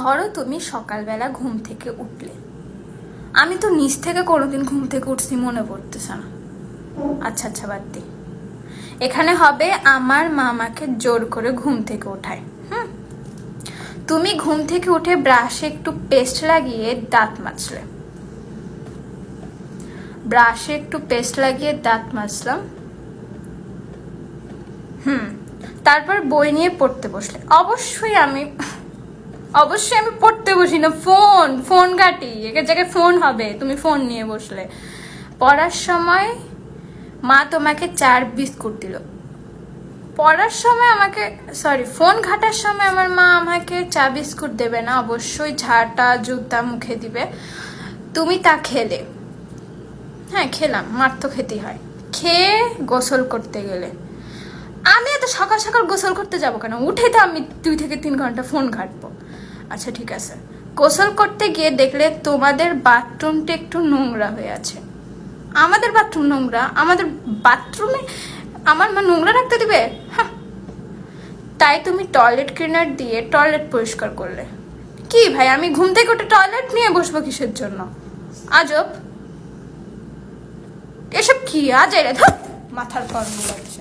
ধরো তুমি সকালবেলা ঘুম থেকে উঠলে। আমি তো নিচ থেকে কোনোদিন ঘুম থেকে উঠছি, মনে পড়তেছে না। আচ্ছা আচ্ছা বাদ দি। এখানে হবে আমার মা আমাকে জোর করে ঘুম থেকে ওঠায় তুমি ঘুম থেকে উঠে ব্রাশে একটু পেস্ট লাগিয়ে দাঁত মাজলে। ব্রাশে একটু পেস্ট লাগিয়ে দাঁত মাজলাম। হুম, তারপর বই নিয়ে পড়তে বসলে। অবশ্যই আমি অবশ্যই আমি পড়তে বসি না, ফোন ফোন ঘাটি একের জায়গায় ফোন হবে, তুমি ফোন নিয়ে বসলে। পড়ার সময় মা তোমাকে চার বিস্কুট দিল। পড়ার সময় আমাকে সরি ফোন ঘাটার সময় আমার মা আমাকে চা বিস্কুট দেবে না, অবশ্যই ঝাঁটা, জুতা মুখে দিবে। তুমি তা খেলে। হ্যাঁ খেলাম, মার তো খেতেই হয়। খেয়ে গোসল করতে গেলে। আমি এত সকাল সকাল গোসল করতে যাব কেন? উঠে তো আমি দুই থেকে তিন ঘণ্টা ফোন ঘাটবো। আচ্ছা ঠিক আছে। গোসল করতে গিয়ে দেখলে তোমাদের বাথরুমটা একটু নোংরা হয়ে আছে। আমাদের বাথরুম নোংরা? আমাদের বাথরুমে আমার মা নোংরা রাখতে দিবে? তাই তুমি টয়লেট ক্লিনার দিয়ে টয়লেট পরিষ্কার করলে। কি ভাই, আমি ঘুম থেকে উঠে টয়লেট নিয়ে বসবো কিসের জন্য? আজব। এসব কি? আজ মাথার কর্ম লাগছে।